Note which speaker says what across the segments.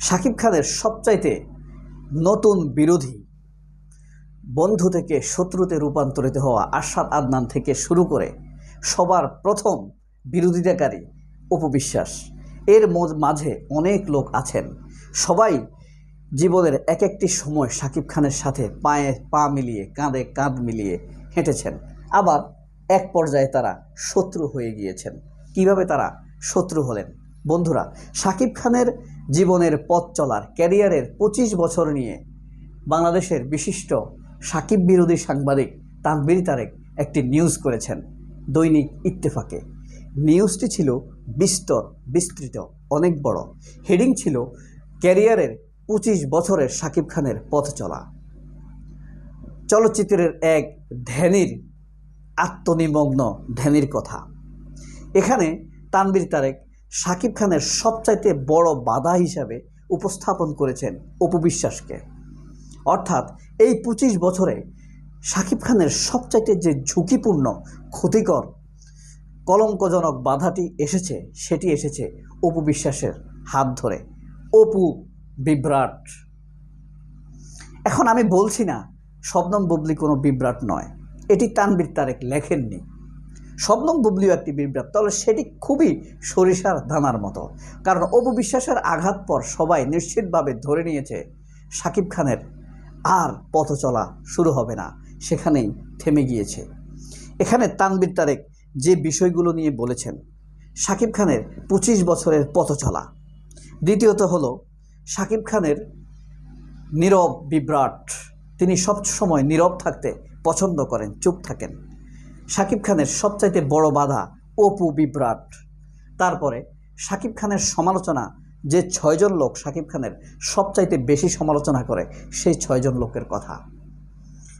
Speaker 1: শাকিব খানের সবচাইতে নতুন বিরোধী, বন্ধু থেকে শত্রুতে রূপান্তরিত হওয়া আশাদ আদনান থেকে শুরু করে সবার প্রথম বিরোধিতাকারী উপবিশ্বাস এর মাঝে অনেক লোক আছেন। সবাই জীবনের এক একটি সময় শাকিব খানের সাথে পায়ে পা মিলিয়ে, কাঁধে কাঁধ মিলিয়ে হেঁটেছেন। আবার এক পর্যায়ে তারা শত্রু হয়ে গিয়েছেন। কীভাবে তারা শত্রু হলেন? বন্ধুরা, শাকিব খানের জীবনের পথ চলার ক্যারিয়ারের পঁচিশ বছর নিয়ে বাংলাদেশের বিশিষ্ট সাকিব বিরোধী সাংবাদিক তানবীর তারেক একটি নিউজ করেছেন দৈনিক ইত্তেফাকে। নিউজটি ছিল বিস্তর, বিস্তৃত, অনেক বড়। হেডিং ছিল ক্যারিয়ারের পঁচিশ বছরের সাকিব খানের পথ চলা। চলচ্চিত্রের এক ধ্যানীর, আত্মনিমগ্ন ধ্যানীর কথা। এখানে তানবীর তারেক সাকিব খানের সবচাইতে বড় বাধা হিসাবে উপস্থাপন করেছেন অপবিশ্বাসকে অর্থাৎ এই পঁচিশ বছরে সাকিব খানের সবচাইতে যে ঝুঁকিপূর্ণ, ক্ষতিকর, কলঙ্কজনক বাধাটি এসেছে, সেটি এসেছে অপু বিশ্বাসের হাত ধরে। অপু বিভ্রাট। এখন আমি বলছি না, শবনম বুবলি কোনো বিভ্রাট নয়। এটি তানবীর তারেক লেখেননি। শবনম বুবলিও একটি বিভ্রাট তাহলে সেটি খুবই সরিষার দানার মতো। কারণ অপবিশ্বাসের আঘাত পর সবাই নিশ্চিতভাবে ধরে নিয়েছে সাকিব খানের, আর পথ চলা শুরু হবে না। সেখানেই থেমে গিয়েছে। এখানে তানবীর তারেক যে বিষয়গুলো নিয়ে বলেছেন, সাকিব খানের পঁচিশ বছরের পথ চলা। দ্বিতীয়ত হল, সাকিব খানের নীরব, বিভ্রাট, তিনি সব সময় নীরব থাকতে পছন্দ করেন, চুপ থাকেন। সাকিব খানের সবচাইতে বড় বাধা অপু বিভ্রাট। তারপরে সাকিব খানের সমালোচনা, যে ছয়জন লোক সাকিব খানের সবচাইতে বেশি সমালোচনা করে, সেই ছয়জন লোকের কথা।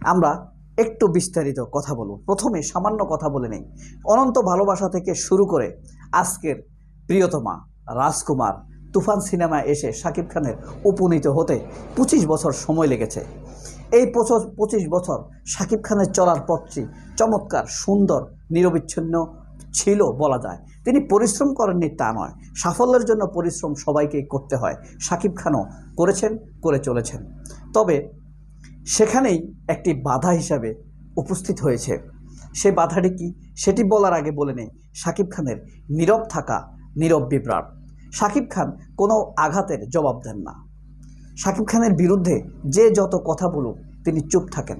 Speaker 1: আমরা একটু বিস্তারিত কথা বলব। প্রথমে সামান্য কথা বলে নেই। অনন্ত ভালোবাসা থেকে শুরু করে আজকের প্রিয়তমা রাজকুমার তুফান সিনেমা এসে সাকিব খানের উপনীত হতে পঁচিশ বছর সময় লেগেছে। এই পঁচিশ পঁচিশ বছর সাকিব খানের চলার পথটি চমৎকার, সুন্দর, নিরবিচ্ছিন্ন ছিল বলা যায়। তিনি পরিশ্রম করেননি তা নয়, সাফল্যের জন্য পরিশ্রম সবাইকেই করতে হয়। সাকিব খানও করেছেন, করে চলেছেন। তবে সেখানেই একটি বাধা হিসাবে উপস্থিত হয়েছে। সেই বাধাটি কি, সেটি বলার আগে বলে নেই। সাকিব খানের নীরব থাকা, নীরব বিভ্রাট। সাকিব খান কোনো আঘাতের জবাব দেন না। সাকিব খানের বিরুদ্ধে যে যত কথা বলুক, তিনি চুপ থাকেন।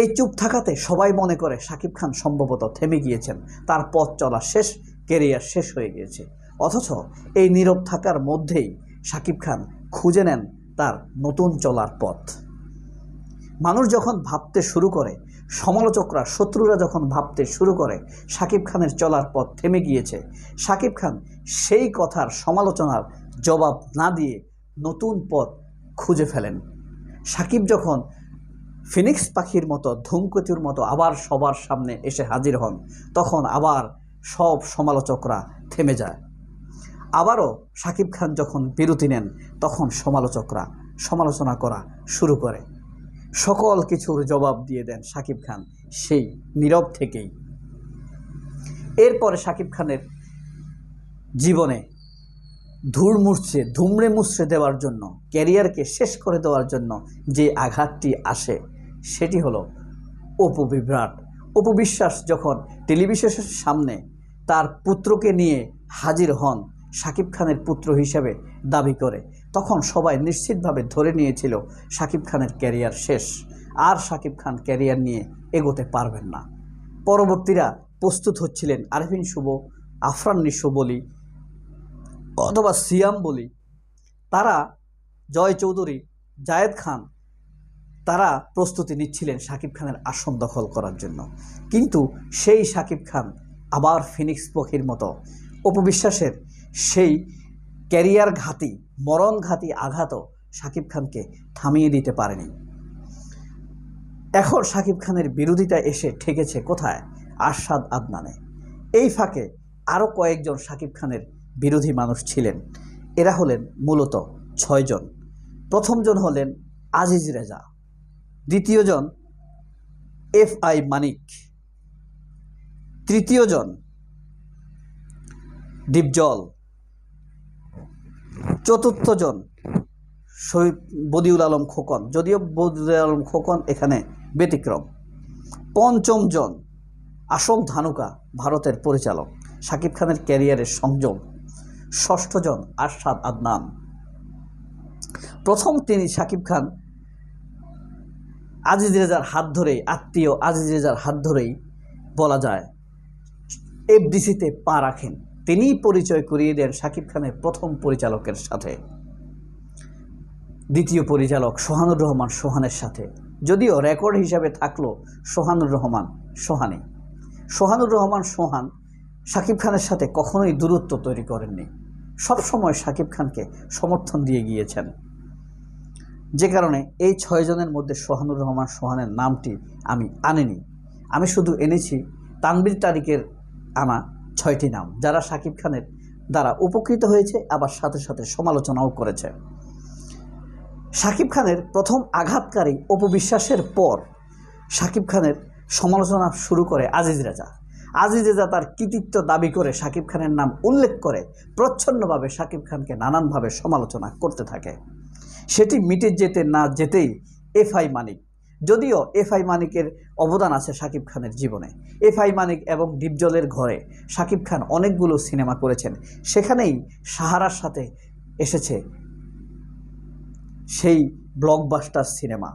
Speaker 1: এই চুপ থাকাতে সবাই মনে করে শাকিব খান সম্ভবত থেমে গিয়েছেন। তার পথ চলা শেষ কেরিয়ার শেষ হয়ে গিয়েছে। অথচ এই নীরব থাকার মধ্যেই শাকিব খান খুঁজে নেন তার নতুন চলার পথ। মানুষ যখন ভাবতে শুরু করে, সমালোচকরা, শত্রুরা যখন ভাবতে শুরু করে সাকিব খানের চলার পথ থেমে গিয়েছে সাকিব খান সেই কথার সমালোচনার জবাব না দিয়ে নতুন পথ খুঁজে ফেলেন। সাকিব যখন ফিনিক্স পাখির মতো, ধূমকেতুর মতো আবার সবার সামনে এসে হাজির হন, তখন আবার সব সমালোচকরা থেমে যায়। আবারও সাকিব খান যখন বিরতি নেন, তখন সমালোচকরা সমালোচনা করা শুরু করে। সকল কিছুর জবাব দিয়ে দেন সাকিব খান, সেই নীরব থেকেই। এরপরে সাকিব খানের জীবনে ধূর মুছছে ধুমড়ে মুছড়ে দেওয়ার জন্য, ক্যারিয়ারকে শেষ করে দেওয়ার জন্য যে আঘাতটি আসে, সেটি হলো অপু বিভ্রাট। যখন টেলিভিশনের সামনে তার পুত্রকে নিয়ে হাজির হন সাকিব খানের পুত্র হিসেবে দাবি করে, তখন সবাই নিশ্চিতভাবে ধরে নিয়েছিল সাকিব খানের ক্যারিয়ার শেষ। আর সাকিব খান ক্যারিয়ার নিয়ে এগোতে পারবেন না। পরবর্তীরা প্রস্তুত হচ্ছিলেন আরফিন শুভ, আফরান নিশো বলি অথবা সিয়াম বলি, তারা জয় চৌধুরী, জায়েদ খান, তারা প্রস্তুতি নিচ্ছিলেন সাকিব খানের আসন দখল করার জন্য। কিন্তু সেই সাকিব খান আবার ফিনিক্স পক্ষীর মতো অপবিশ্বাসের সেই ক্যারিয়ার ঘাতি, মরণ ঘাতি আঘাতও সাকিব খানকে থামিয়ে দিতে পারেনি। এখন সাকিব খানের বিরোধিতা এসে ঠেকেছে কোথায়? আরশাদ আদনানে। এই ফাঁকে আরও কয়েকজন সাকিব খানের বিরোধী মানুষ ছিলেন। এরা হলেন মূলত ছয়জন। প্রথমজন হলেন আজিজ রেজা, দ্বিতীয়জন এফ আই মানিক, তৃতীয়জন ডিপজল চতুর্থজন শহীদ বদিউল আলম খোকন, যদিও বদিউল আলম খোকন এখানে ব্যতিক্রম। পঞ্চম জন আশোক ধানুকা, ভারতের পরিচালক। শাকিব খানের ক্যারিয়ারের সংযোগ ষষ্ঠ জন আরশাদ আদনান। প্রথম তিনি শাকিব খান আজিজ রেজার হাত ধরেই, আত্মীয় আজিজ রেজার হাত ধরেই বলা যায়, এফডিসিতে পা রাখেন। তিনিই পরিচয় করিয়ে দেন শাকিব খানের প্রথম পরিচালকের সাথে। দ্বিতীয় পরিচালক সোহানুর রহমান সোহানের সাথে। যদিও রেকর্ড হিসাবে থাকল সোহানুর রহমান সোহানি সোহানুর রহমান সোহান শাকিব খানের সাথে কখনোই দূরত্ব তৈরি করেননি। সবসময় শাকিব খানকে সমর্থন দিয়ে গিয়েছেন। যে কারণে এই ছয়জনের মধ্যে সোহানুর রহমান সোহানের নামটি আমি আনিনি। আমি শুধু এনেছি তানবির তারিকের আনা ছয়টি নাম, যারা শাকিব খানের দ্বারা উপকৃত হয়েছে, আবার সাথে সাথে সমালোচনাও করেছে। শাকিব খানের প্রথম আঘাতকারী অপবিশ্বাসের পর শাকিব খানের সমালোচনা শুরু করে আজিজ রেজা। আজিজ রেজা তার কৃতিত্ব দাবি করে শাকিব খানের নাম উল্লেখ করে, প্রচ্ছন্নভাবে শাকিব খানকে নানানভাবে সমালোচনা করতে থাকে। সেটি মিটে যেতে না যেতেই এফআই মানিক, যদিও এফআই মানিকের অবদান আছে শাকিব খানের জীবনে। এফআই মানিক এবং ডিপজলের ঘরে শাকিব খান অনেকগুলো সিনেমা করেছেন। সেখানেই সাহারার সাথে এসেছে সেই ব্লকবাস্টার সিনেমা।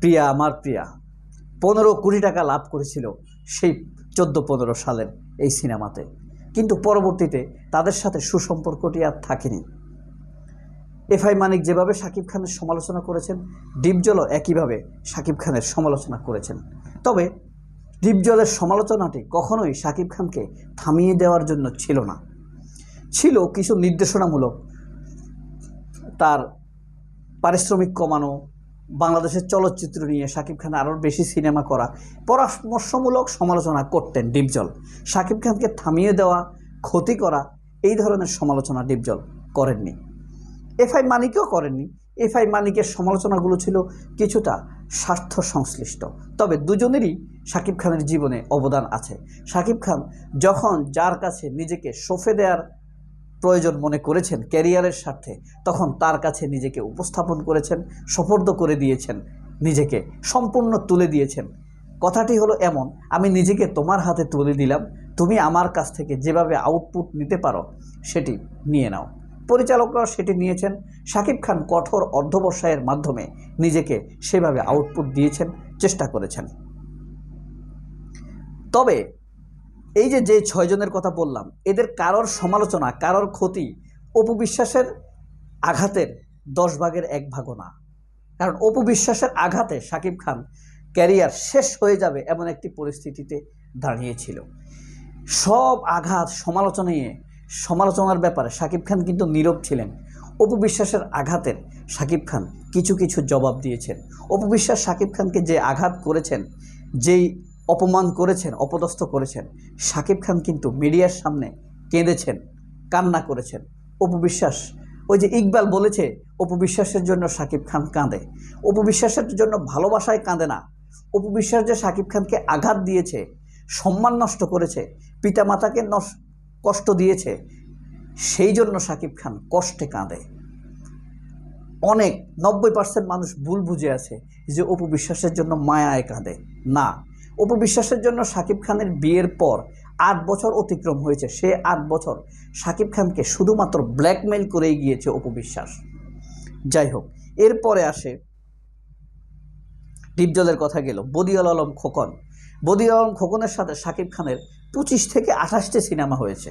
Speaker 1: প্রিয়া, আমার প্রিয়া। পনেরো কোটি টাকা লাভ করেছিল সেই চোদ্দ পনেরো সালের এই সিনেমাতে। কিন্তু পরবর্তীতে তাদের সাথে সুসম্পর্কটি আর থাকেনি। এফআই মানিক যেভাবে শাকিব খানের সমালোচনা করেছেন, ডিপজলও একইভাবে শাকিব খানের সমালোচনা করেছেন। তবে ডিপজলের সমালোচনাটি কখনোই শাকিব খানকে থামিয়ে দেওয়ার জন্য ছিল না। ছিল কিছু নির্দেশনামূলক। তার পারিশ্রমিক কমানো বাংলাদেশের চলচ্চিত্র নিয়ে শাকিব খান আরও বেশি সিনেমা করা পরামর্শমূলক সমালোচনা করতেন ডিপজল। শাকিব খানকে থামিয়ে দেওয়া, ক্ষতি করা, এই ধরনের সমালোচনা ডিপজল করেননি। এফআই মানিকও করেননি। এফআই মানিকের সমালোচনাগুলো ছিল কিছুটা স্বার্থ সংশ্লিষ্ট তবে দুজনেরই শাকিব খানের জীবনে অবদান আছে। শাকিব খান যখন যার কাছে নিজেকে সঁপে দেওয়ার প্রয়োজন মনে করেছেন ক্যারিয়ারের স্বার্থে, তখন তার কাছে নিজেকে উপস্থাপন করেছেন সফর্দ করে দিয়েছেন, নিজেকে সম্পূর্ণ তুলে দিয়েছেন। কথাটি হলো এমন, আমি নিজেকে তোমার হাতে তুলে দিলাম, তুমি আমার কাছ থেকে যেভাবে আউটপুট নিতে পারো, সেটি নিয়ে নাও। পরিচালকরাও সেটি নিয়েছেন, শাকিব খান কঠোর অর্ধবসায়ের মাধ্যমে নিজেকে সেভাবে আউটপুট দিয়েছেন, চেষ্টা করেছেন। তবে এই যে যে ছয়জনের কথা বললাম, এদের কারোর সমালোচনা, কারোর ক্ষতি অপবিশ্বাসের আঘাতের দশ ভাগের এক ভাগও না। কারণ অপবিশ্বাসের আঘাতে শাকিব খান ক্যারিয়ার শেষ হয়ে যাবে এমন একটি পরিস্থিতিতে দাঁড়িয়েছিল। সব আঘাত সমালোচনা নিয়ে, সমালোচনার ব্যাপারে শাকিব খান কিন্তু নীরব ছিলেন। অপবিশ্বাসের আঘাতের শাকিব খান কিছু কিছু জবাব দিয়েছেন। অপবিশ্বাস শাকিব খানকে যে আঘাত করেছেন, যেই অপমান করেছেন, অপদস্থ করেছেন। শাকিব খান কিন্তু মিডিয়ার সামনে কেঁদেছেন, কান্না করেছেন। অপবিশ্বাস ওই যে ইকবাল বলেছে অপবিশ্বাসের জন্য শাকিব খান কাঁদে। অপবিশ্বাসের জন্য ভালোবাসায় কাঁদে না। অপবিশ্বাস যে শাকিব খানকে আঘাত দিয়েছে, সম্মান নষ্ট করেছে, পিতামাতাকে কষ্ট দিয়েছে, সেই জন্য শাকিব খান কষ্টে কাঁদে। অনেক, নব্বই পার্সেন্ট মানুষ ভুল বুঝে আছে যে অপবিশ্বাসের জন্য মায়ায় কাঁদে। না অপু বিশ্বাসের জন্য শাকিব খানের বিয়ের পর আট বছর অতিক্রম হয়েছে। সে আট বছর শাকিব খানকে শুধুমাত্র ব্ল্যাকমেইল করেই গিয়েছে অপু বিশ্বাস যাই হোক, এরপরে আসে ডিপজলের কথা গেল, বদিউল আলম খোকন। বদিউল আলম খোকনের সাথে শাকিব খানের পঁচিশ থেকে আঠাশটি সিনেমা হয়েছে।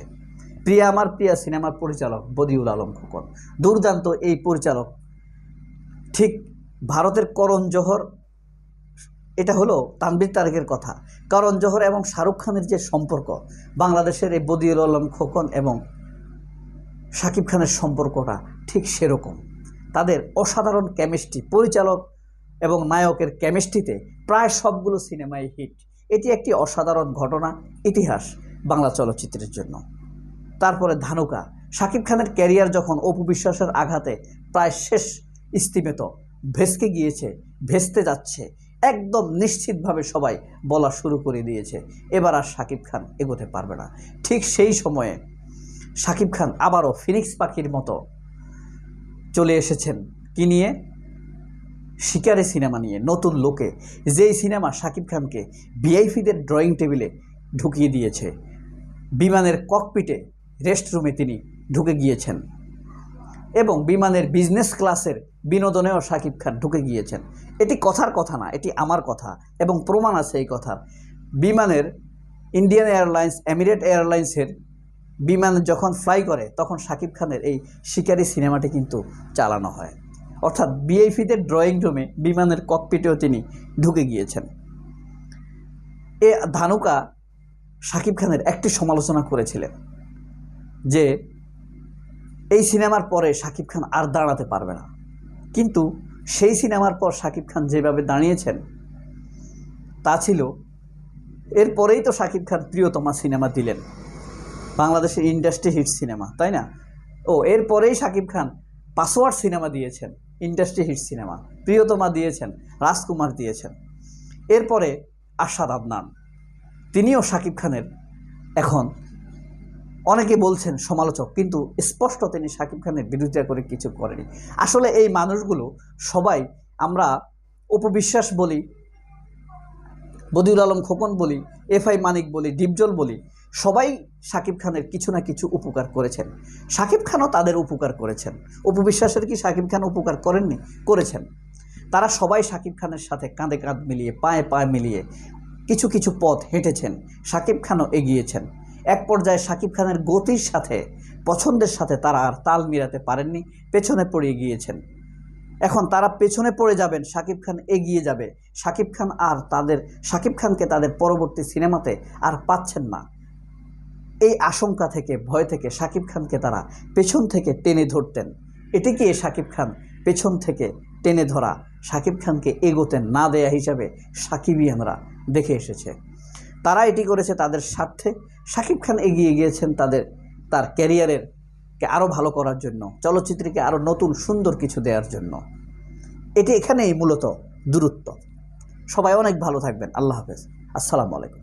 Speaker 1: প্রিয়া আমার প্রিয়া সিনেমার পরিচালক বদিউল আলম খোকন। দুর্দান্ত এই পরিচালক। ঠিক ভারতের করণ জোহর এটা হলো তানবির তারেকের কথা। কারণ জোহর এবং শাহরুখ খানের যে সম্পর্ক, বাংলাদেশের এই বদিউল আলম খোকন এবং শাকিব খানের সম্পর্কটা ঠিক সেরকম। তাদের অসাধারণ কেমিস্ট্রি পরিচালক এবং নায়কের কেমিস্ট্রিতে প্রায় সবগুলো সিনেমাই হিট এটি একটি অসাধারণ ঘটনা, ইতিহাস বাংলা চলচ্চিত্রের জন্য। তারপরে ধানুকা, শাকিব খানের ক্যারিয়ার যখন অপু বিশ্বাসের আঘাতে প্রায় শেষ স্তিমেত ভেসকে গিয়েছে, ভেস্তে যাচ্ছে একদম নিশ্চিতভাবে সবাই বলা শুরু করে দিয়েছে। এবার আর শাকিব খান এগোতে পারবে না। ঠিক সেই সময়ে শাকিব খান আবারও ফিনিক্স পাখির মতো চলে এসেছেন। কি নিয়ে? শিকারে সিনেমা নিয়ে। নতুন লোকে। যেই সিনেমা শাকিব খানকে ভিআইপিদের ড্রয়িং টেবিলে ঢুকিয়ে দিয়েছে, বিমানের ককপিটে রেস্টরুমে তিনি ঢুকে গিয়েছেন। এবং বিমানের বিজনেস ক্লাসের বিনোদনেও শাকিব খান ঢুকে গিয়েছেন। এটি কথার কথা না, এটি আমার কথা এবং প্রমাণ আছে এই কথার। বিমানের ইন্ডিয়ান এয়ারলাইন্স এমিরেট এয়ারলাইন্সের বিমান যখন ফ্লাই করে, তখন শাকিব খানের এই শিকারি সিনেমাটি কিন্তু চালানো হয়। অর্থাৎ বিআইপিদের ড্রয়িং রুমে বিমানের ককপিটেও তিনি ঢুকে গিয়েছেন। এ ধানুকা শাকিব খানের একটি সমালোচনা করেছিলেন যে এই সিনেমার পরে শাকিব খান আর দাঁড়াতে পারবে না। কিন্তু সেই সিনেমার পর শাকিব খান যেভাবে দাঁড়িয়েছেন, তা ছিল এরপরেই তো শাকিব খান প্রিয়তমা সিনেমা দিলেন। বাংলাদেশের ইন্ডাস্ট্রি হিট সিনেমা, তাই না? ও এরপরেই শাকিব খান পাসওয়ার্ড সিনেমা দিয়েছেন, ইন্ডাস্ট্রি হিট সিনেমা। প্রিয়তমা দিয়েছেন, রাজকুমার দিয়েছেন। এরপরে আশাদ আদনান, তিনিও শাকিব খানের এখন অনেকে বলছেন সমালোচক, কিন্তু স্পষ্ট তিনি শাকিব খানের বিরোধিতা করে কিছু করেনি। আসলে এই মানুষগুলো সবাই আমরা উপবিশ্বাস বলি, বদিউল আলম খোকন বলি, এফআই মানিক বলি, ডিপজল বলি, সবাই শাকিব খানের কিছু না কিছু উপকার করেছেন। শাকিব খানও তাদের উপকার করেছেন। উপবিশ্বাসের কি শাকিব খান উপকার করেননি? করেছেন। তারা সবাই শাকিব খানের সাথে কাঁধে কাঁধ মিলিয়ে, পায়ে পায়ে মিলিয়ে কিছু কিছু পথ হেঁটেছেন। শাকিব খানও এগিয়েছেন। এক পর্যায়ে শাকিব খানের গতির সাথে, পছন্দের সাথে তারা আর তাল মিলাতে পারেননি, পেছনে পড়ে গিয়েছেন। এখন তারা পেছনে পড়ে যাবেন, শাকিব খান এগিয়ে যাবে। শাকিব খান আর তাদের, শাকিব খানকে তাদের পরবর্তী সিনেমাতে আর পাচ্ছেন না। এই আশঙ্কা থেকে, ভয় থেকে শাকিব খানকে তারা পেছন থেকে টেনে ধরতেন। এটিকে শাকিব খান পেছন থেকে টেনে ধরা? শাকিব খানকে এগোতে না দেয়া হিসাবে সাকিবিয়ানরা দেখে এসেছে। তারা এটি করেছে তাদের স্বার্থে শাকিব খান এগিয়ে গিয়েছেন তাদের, তার ক্যারিয়ারের কে আরও ভালো করার জন্য, চলচ্চিত্রকে আরও নতুন সুন্দর কিছু দেওয়ার জন্য। এটি এখানেই মূলত দূরত্ব। সবাই অনেক ভালো থাকবেন। আল্লাহ হাফেজ। আসসালামু আলাইকুম।